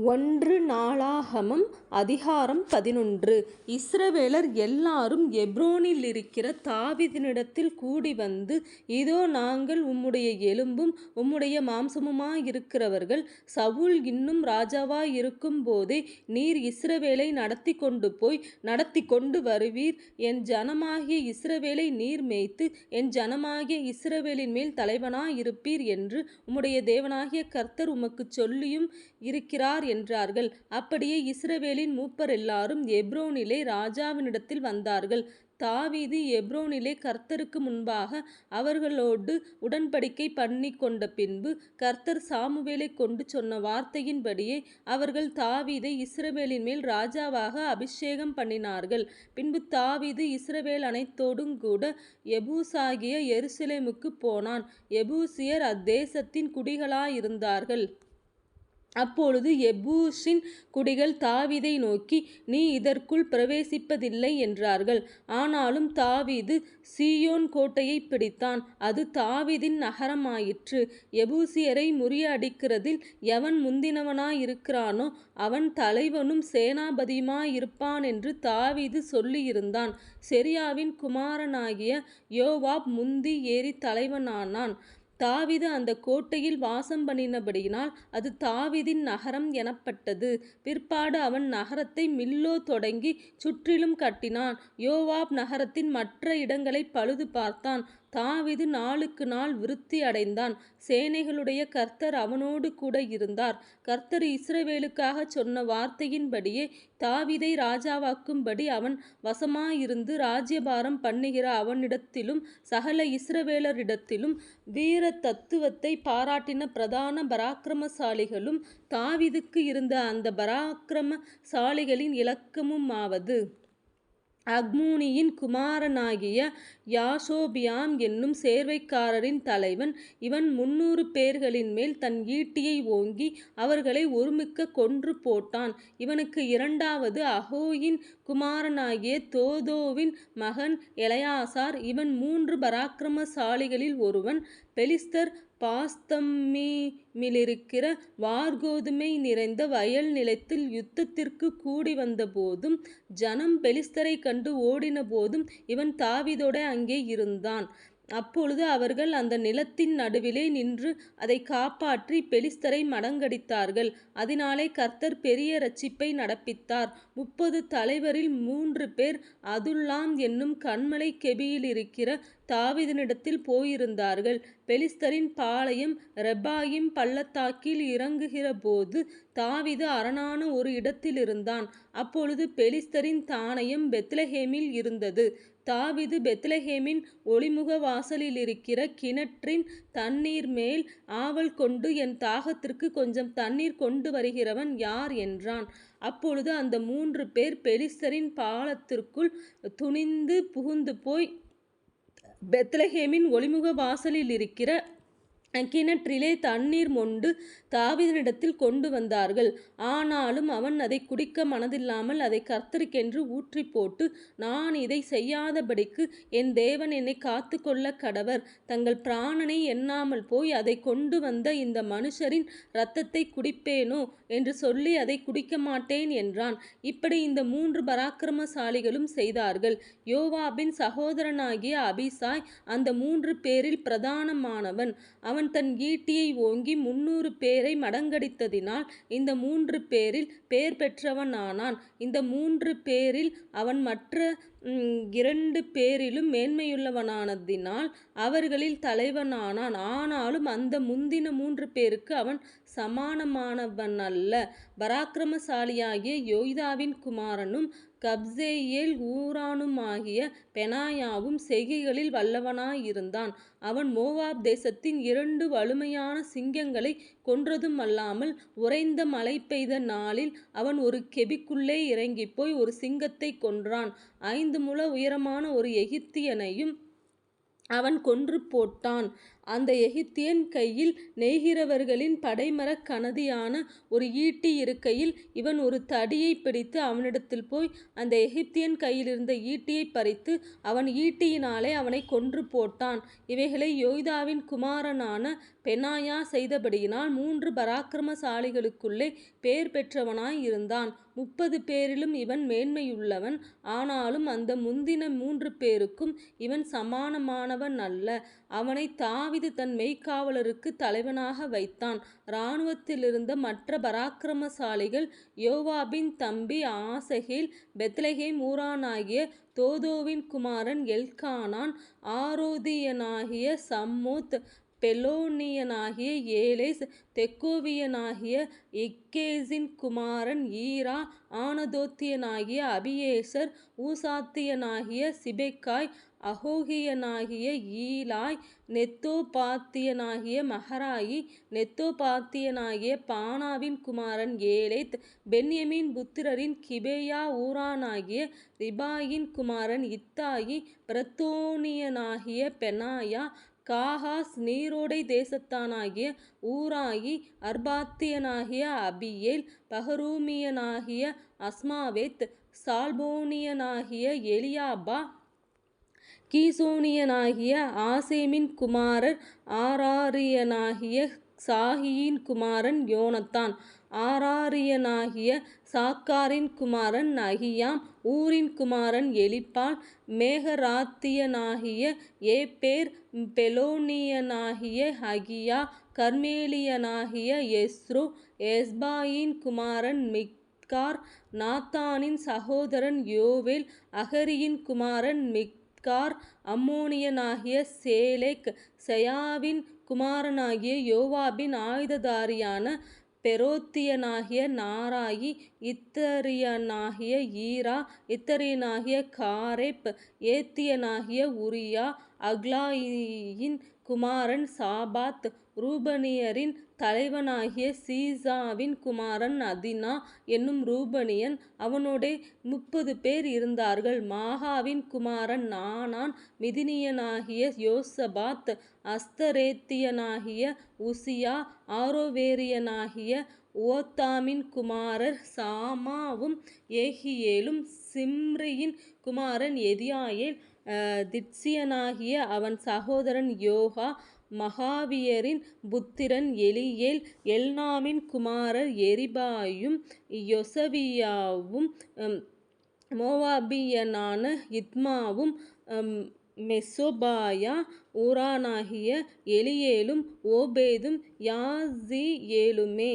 ஒன்று நாளாகமம் அதிகாரம் பதினொன்று. இஸ்ரவேலர் எல்லாரும் எப்ரோனிலிருக்கிற தாவீதினிடத்தில் கூடிவந்து இதோ நாங்கள் உம்முடைய எலும்பும் உம்முடைய மாம்சமுமாயிருக்கிறவர்கள் சவுல் இன்னும் ராஜாவாயிருக்கும்போதே நீர் இஸ்ரவேலை நடத்தி கொண்டு போய் நடத்தி கொண்டு வருவீர். என் ஜனமாகிய இஸ்ரவேலை நீர் மேய்த்து என் ஜனமாகிய இஸ்ரவேலின் மேல் தலைவனாயிருப்பீர் என்று உம்முடைய தேவனாகிய கர்த்தர் உமக்கு சொல்லியும் இருக்கிறார். என்றார்கள். அப்படியே இஸ்ரவேலின் மூப்பர் எல்லாரும் எப்ரோனிலே ராஜாவினிடத்தில் வந்தார்கள். தாவீது எப்ரோனிலே கர்த்தருக்கு முன்பாக அவர்களோடு உடன்படிக்கை பண்ணி கொண்ட பின்பு கர்த்தர் சாமுவேலை கொண்டு சொன்ன வார்த்தையின்படியே அவர்கள் தாவீதை இஸ்ரவேலின் மேல் ராஜாவாக அபிஷேகம் பண்ணினார்கள். பின்பு தாவீது இஸ்ரவேல் அனைத்தோடும் கூட எபூசாகிய எருசலேமுக்கு போனான். எபூசியர் அத்தேசத்தின் குடிகளாயிருந்தார்கள். அப்பொழுது எபூசின் குடிகள் தாவீதை நோக்கி நீ இதற்குள் பிரவேசிப்பதில்லை என்றார்கள். ஆனாலும் தாவீது சீயோன் கோட்டையைப் பிடித்தான். அது தாவீதின் நகரமாயிற்று. எபூசியரை முறியடிக்கிறதில் எவன் முந்தினவனாயிருக்கிறானோ அவன் தலைவனும் சேனாபதியுமாயிருப்பான் என்று தாவீது சொல்லியிருந்தான். செரியாவின் குமாரனாகிய யோவாப் முந்தி ஏறி தலைவனானான். தாவிது அந்த கோட்டையில் வாசம் பண்ணினபடியினால் அது தாவிதின் நகரம் எனப்பட்டது. பிற்பாடு அவன் நகரத்தை மில்லோ தொடங்கி சுற்றிலும் கட்டினான். யோவாப் நகரத்தின் மற்ற இடங்களை பழுது பார்த்தான். தாவிது நாளுக்கு நாள் விருத்தி அடைந்தான். சேனைகளுடைய கர்த்தர் அவனோடு கூட இருந்தார். கர்த்தர் இஸ்ரவேலுக்காக சொன்ன வார்த்தையின்படியே தாவிதை ராஜாவாக்கும்படி அவன் வசமாயிருந்து ராஜ்யபாரம் பண்ணுகிற அவனிடத்திலும் சகல இஸ்ரவேலரிடத்திலும் வீர தத்துவத்தை பாராட்டின பிரதான பராக்கிரமசாலிகளும் தாவிதுக்கு இருந்த அந்த பராக்கிரமசாலிகளின் இலக்கமுமாவது. அக்மூனியின் குமாரனாகிய யாசோபியாம் என்னும் சேர்வைக்காரரின் தலைவன் இவன் முன்னூறு பேர்களின் மேல் தன் ஈட்டியை ஓங்கி அவர்களை ஒருமிக்க கொன்று போட்டான். இவனுக்கு இரண்டாவது அகோயின் குமாரனாகிய தோதோவின் மகன் எலையாசார் இவன் மூன்று பராக்கிரமசாலிகளில் ஒருவன். பெலிஸ்தர் பாஸ்தம்மீமிலிருக்கிற வார்கோதுமை நிறைந்த வயல் நிலத்தில் யுத்தத்திற்கு கூடி வந்தபோதும் ஜனம் பெலிஸ்தரை கண்டு ஓடின போதும் இவன் தாவிதோட அங்கே இருந்தான். அப்பொழுது அவர்கள் அந்த நிலத்தின் நடுவிலே நின்று அதை காப்பாற்றி பெலிஸ்தரை மடங்கடித்தார்கள். அதனாலே கர்த்தர் பெரிய ரட்சிப்பை நடப்பித்தார். முப்பது தலைவரில் மூன்று பேர் அதுல்லாம் என்னும் கண்மலை கெபியில் இருக்கிற தாவிதனிடத்தில் போயிருந்தார்கள். பெலிஸ்தரின் பாளையம் ரெபாயிம் பள்ளத்தாக்கில் இறங்குகிற போது தாவிது அரணான ஒரு இடத்தில் இருந்தான் அப்பொழுது பெலிஸ்தரின் தானயம் பெத்லஹேமில் இருந்தது. தாவிது பெத்லஹேமின் ஒளிமுக வாசலிலிருக்கிற கிணற்றின் தண்ணீர் மேல் ஆவல் கொண்டு என் தாகத்திற்கு கொஞ்சம் தண்ணீர் கொண்டு வருகிறவன் யார்? என்றான். அப்பொழுது அந்த மூன்று பேர் பெலிஸ்தரின் பாலத்திற்குள் துணிந்து புகுந்து போய் பெத்லஹேமின் ஒளிமுக வாசலில் இருக்கிற கிணற்றிலே தண்ணீர் மொண்டு தாவீதினிடத்தில் கொண்டு வந்தார்கள். ஆனாலும் அவன் அதை குடிக்க மனதில்லாமல் அதை கர்த்தருக்கென்று ஊற்றி போட்டு நான் இதை செய்யாதபடிக்கு என் தேவன் என்னை காத்து கொள்ள கடவர். தங்கள் பிராணனை எண்ணாமல் போய் அதை கொண்டு வந்த இந்த மனுஷரின் இரத்தத்தை குடிப்பேனோ என்று சொல்லி அதை குடிக்க மாட்டேன் என்றான். இப்படி இந்த மூன்று பராக்கிரமசாலிகளும் செய்தார்கள். யோவாபின் சகோதரனாகிய அபிசாய் அந்த மூன்று பேரில் பிரதானமானவன். அவன் அவன் தன் ஈட்டியை ஓங்கி முன்னூறு பேரை மடங்கடித்ததினால் இந்த மூன்று பேரில் பேர் பெற்றவனானான். இந்த மூன்று பேரில் அவன் மற்ற இரண்டு பேரிலும் மேன்மையுள்ளவனானதினால் அவர்களில் தலைவனானான். ஆனாலும் அந்த முந்தின மூன்று பேருக்கு அவன் சமானமானவனல்ல. பராக்கிரமசாலியாகிய யோய்தாவின் குமாரனும் கப்சேயேல் ஊரானுமாகிய பெனாயாவும் செய்கைகளில் வல்லவனாயிருந்தான். அவன் மோவாப் தேசத்தின் இரண்டு வலுமையான சிங்கங்களை கொன்றதும் அல்லாமல் உறைந்த மழை பெய்த நாளில் அவன் ஒரு கெபிக்குள்ளே இறங்கிப் போய் ஒரு சிங்கத்தை கொன்றான். ஐந்து முழ உயரமான ஒரு எகிப்தியனையும் அவன் கொன்று போட்டான் அந்த எகிப்தியன் கையில் நெய்கிறவர்களின் படைமரக் கனதியான ஒரு ஈட்டி இருக்கையில் இவன் ஒரு தடியைப் பிடித்து அவனிடத்தில் போய் அந்த எகிப்தியன் கையிலிருந்த ஈட்டியைப் பறித்து அவன் ஈட்டியினாலே அவனை கொன்று போட்டான். இவைகளை யோய்தாவின் குமாரனான பெனாயா செய்தபடியினால் மூன்று பராக்கிரமசாலிகளுக்குள்ளே பேர் பெற்றவனாய் இருந்தான். முப்பது பேரிலும் இவன் மேன்மையுள்ளவன். ஆனாலும் அந்த முந்தின மூன்று பேருக்கும் இவன் சமானமானவன் அல்ல. அவனை தாவிது தன் மெய்க்காவலருக்கு தலைவனாக வைத்தான். இராணுவத்திலிருந்த மற்ற பராக்கிரமசாலிகள் யோவாபின் தம்பி ஆசகில் பெத்லகேம் ஊரானாகிய தோதோவின் குமாரன் எல்கானான் ஆரோதியனாகிய சம்மோத் பெலோனியனாகிய ஏலெஸ் தெக்கோவியனாகிய இக்கேசின் குமாரன் ஈரா ஆனதோத்தியனாகிய அபியேசர் ஊசாத்தியனாகிய சிபெக்காய் அகோகியனாகிய ஈலாய் நெத்தோபாத்தியனாகிய மகராயி நெத்தோபாத்தியனாகிய பானாவின் குமாரன் ஏலேத் பென்யமின் புத்திரரின் கிபேயா ஊரானாகிய ரிபாயின் குமாரன் இத்தாயி பிரத்தோனியனாகிய பெனாயா காகாஸ் நீரோடை தேசத்தானாகிய ஊராயி அர்பாத்தியனாகிய அபியேல் பஹரூமியனாகிய அஸ்மாவேத் சால்போனியனாகிய எலியாபா கீசோனியனாகிய ஆசேமின் குமாரர் ஆராரியனாகிய சாகியின் குமாரன் யோனத்தான். ஆராரியனாகிய சாக்காரின் குமாரன் அகியாம் ஊரின் குமாரன் எலிப்பால் மேகராத்தியனாகிய ஏபேர் பெலோனியனாகிய அகியா கர்மேலியனாகிய எஸ்ரோ எஸ்பாயின் குமாரன் மிக்கார் நாத்தானின் சகோதரன் யோவேல் அகரியின் குமாரன் மிக்கார் அம்மோனியனாகிய சேலேக் செயாவின் குமாரனாகிய யோவாபின் ஆயுததாரியான பெரோத்தியனாகிய நாராயி இத்தரியனாகிய ஈரா இத்தரியனாகிய காரேப் ஏத்தியனாகிய உரியா அக்லாயியின் குமாரன் சாபாத் ரூபனியரின் தலைவனாகிய சீசாவின் குமாரன் அதினா என்னும் ரூபனியன் அவனோடே முப்பது பேர் இருந்தார்கள். மாகாவின் குமாரன் நானான் மிதினியனாகிய யோசபாத் அஸ்தரேத்தியனாகிய உசியா ஆரோவேரியனாகிய ஓத்தாமின் குமாரர் சாமாவும் ஏகியேலும் சிம்ரியின் குமாரன் எதியாயேல் திட்சியனாகிய அவன் சகோதரன் யோகா மகாவியரின் புத்திரன் எலியேல் எல்நாமின் குமாரர் எரிபாயும் யொசவியாவும் மோவாபியனான இத்மாவும் மெசோபாயா ஊரானாகிய எலியேலும் ஓபேதும் யாசீயேலுமே.